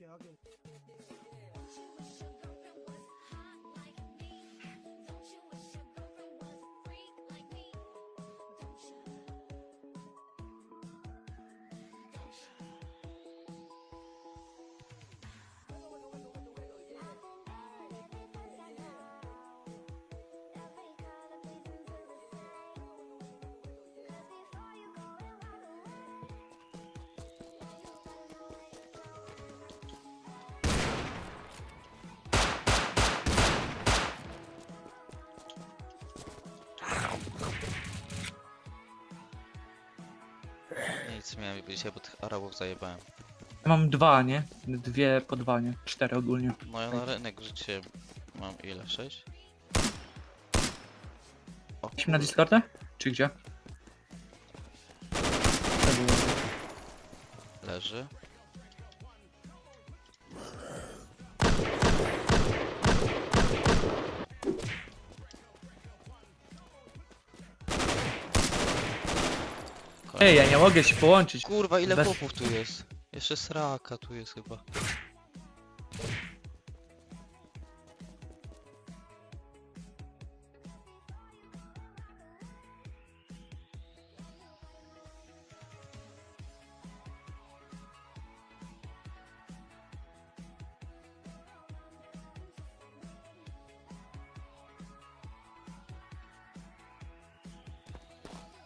Nic, miałem dzisiaj, bo tych Arabów zajebałem. Mam dwa, nie? Dwie po dwa, nie? Cztery ogólnie. No ja na rynek życie mam ile? 6? O Jesteśmy na kur- Discordzie? Czy gdzie? Leży. Ej, ja nie mogę się połączyć. Kurwa, ile Bez- popów tu jest? Jeszcze sraka tu jest chyba.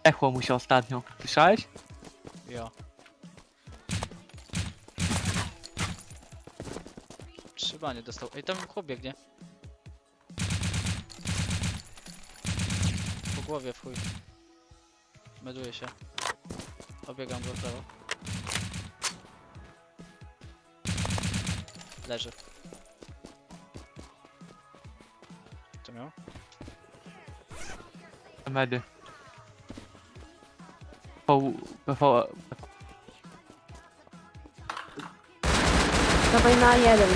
Echło mu się ostatnio. Słyszałeś? Ja. Trzeba nie dostał. Ej, tam chłop biegnie. Po głowie w chuj. Meduję się. Obiegam do prawo. Leży. Co miał? Medy. Po... po... Dawaj na jeden.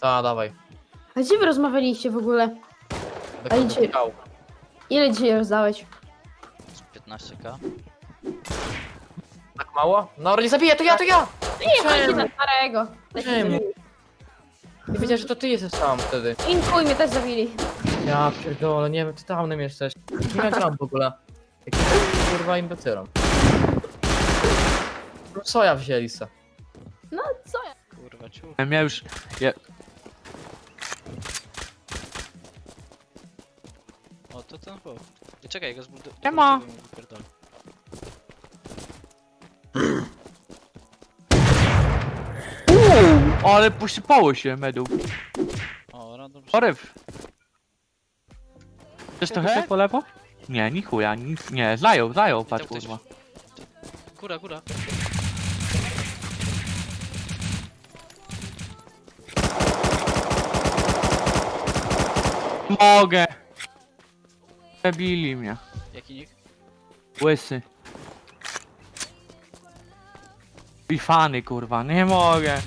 Ta, dawaj. A gdzie wy rozmawialiście w ogóle? A idzie- grał. Ile dzisiaj rozdałeś? Z 15k. Tak mało? No nie zabiję, to ja, to ja! Nie, chodź na starego. Czemu? Nie wiedziałem, że to ty jesteś sam wtedy. Inkuj mnie też zabili. Ja pierdolę, nie wiem, ty downem jesteś. Nie gram w ogóle. Jaki kurwa imbecylom. No Soja wzięli se. No co ja? Kurwa, ciu. Ja już... Ja... O, to ten chłop. I czekaj, go zbuduję. Siema. Uuu, ale posypało się medu. O, random. Poryw. Chcesz trochę po lewo? Nie, ni chuja, nic, nie, zajął, zajął, patrz ktoś- kurwa. Góra, góra. Mogę. Zabili mnie. Jaki nick? Łysy. I fany kurwa, nie mogę.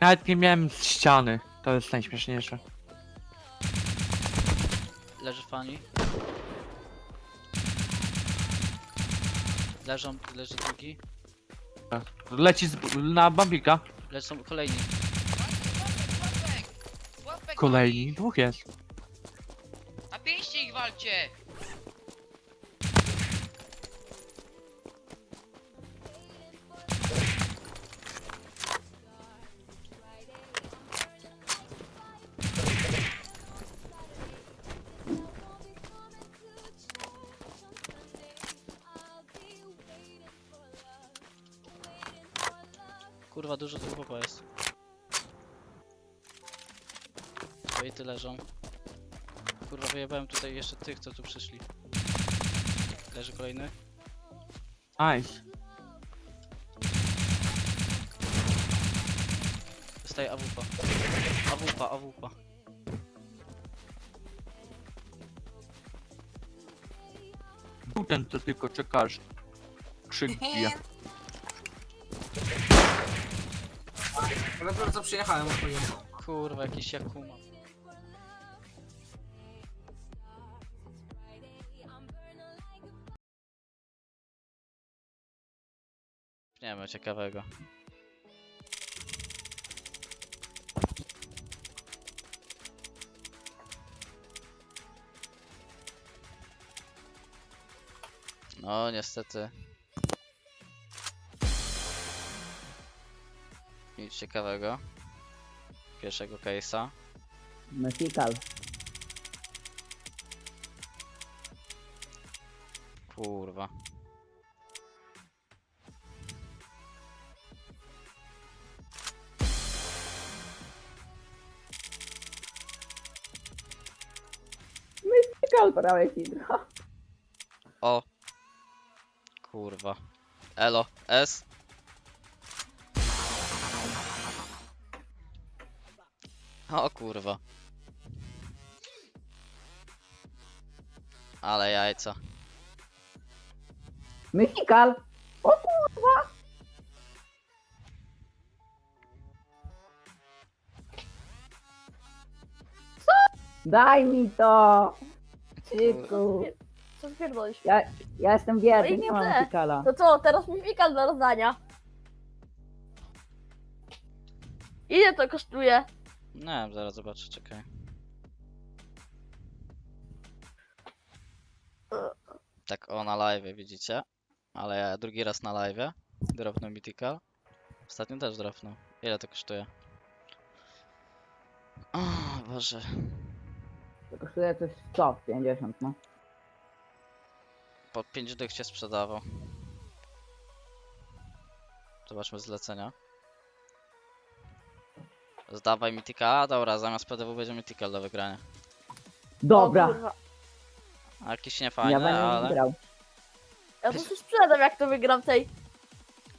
Nawet nie miałem ściany. To jest najśmieszniejsze. Leży fani. Leżą, leży drugi. Leci z, na bambika. Lecą kolejni. Kolejni. Dwóch jest. Na pięście ich walcie! Kurwa, dużo tu chłopa jest. Wejty leżą. Kurwa, wyjebałem tutaj jeszcze tych, co tu przyszli. Leży kolejny. Nice. Dostaje AWP. AWP, AWP. Był ten, co tylko czekasz. Krzyk bije. Ale to co przyjechałem odpowiednio. Kurwa, jakiś Jakuma. Nie wiem, ciekawego. No, niestety. Nic ciekawego. Pierwszego case'a. Mythical. Kurwa. Mythical prawie hidro. O. Kurwa. Elo. S. O kurwa. Ale jajca. Mythical. O kurwa. Co? Daj mi to. Ciku. Co spierdolisz? Ja, ja jestem No wierny, i nie nie mam. To co, teraz mi fikal do rozdania. Ile to kosztuje? Nie wiem, zaraz zobaczę, czekaj. Tak o na live widzicie. Ale ja drugi raz na live. Dropnął Mythical. Ostatnio też dropnął. Ile to kosztuje? O Boże. To kosztuje coś 150, no. Po 5 dych się sprzedawał. Zobaczmy zlecenia. Zdawaj Mythica. Dobra, zamiast PDW będzie Mythical do wygrania. Dobra. Kurwa. A Jakiś ja niefajny, będę ale... grał. Ja to się sprzedam jak to wygram tej.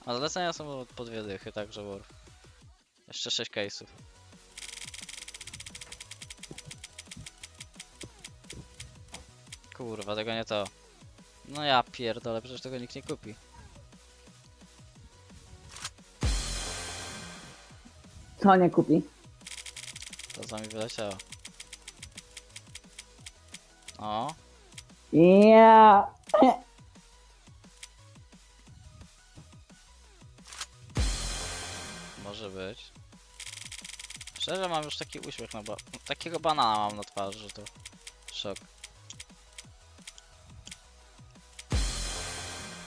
A zlecenia są po dwie dychy, także war. Jeszcze 6 case'ów. Kurwa, tego nie to. No ja pierdolę, przecież tego nikt nie kupi. Co nie kupi? To za mi wyleciało. O, Ja. może być. Szczerze mam już taki uśmiech na ba... Takiego banana mam na twarzy, że to szok.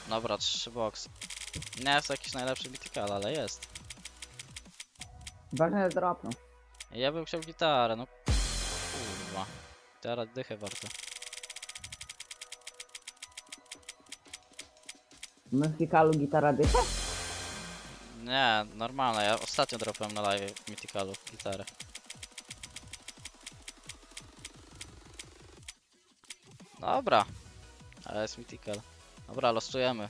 Dobra, trzy boksy. Nie jest to jakiś najlepszy mythical, ale jest. Ważne jest dropną. Ja bym chciał gitarę, no kurwa. Gitara dychę warto. W Mythicalu gitara dycha? Nie, normalne, ja ostatnio dropłem na live Mythicalu gitarę. Dobra, ale jest Mythical. Dobra, losujemy.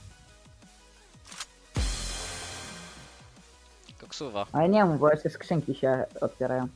Koksuwa. Ale nie mów, bo jeszcze skrzynki się otwierają.